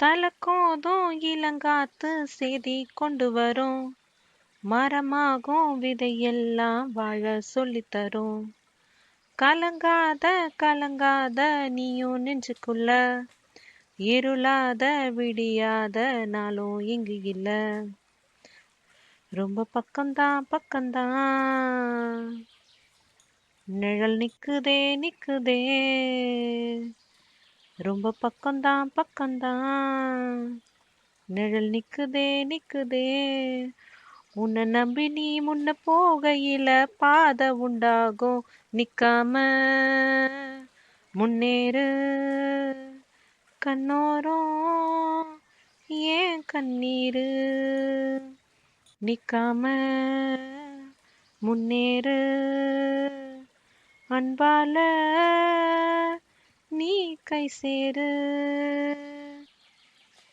தலக்கோதும் இளங்காத்து செய்தி கொண்டு வரும். மரமாகும் விதையெல்லாம் வாழ சொல்லித்தரும் கலங்காத கலங்காத நீயும் நெஞ்சுக்குள்ள. இருளாத விடியாத நாளும் இங்கு இல்ல. ரொம்ப பக்கம்தான் பக்கம்தான். நிழல் நிக்குதே நிக்குதே. ரொம்ப பக்கம்தான் பக்கம்தான். நிழல் நிக்குதே நிக்குதே. உன்னை நம்பி நீ முன்ன போகையில பாதை உண்டாகும். நிக்காம. முன்னேறு. கண்ணோரம். ஏன் கண்ணீரு? நிக்காம. முன்னேறு. அன்பால 二回セせる。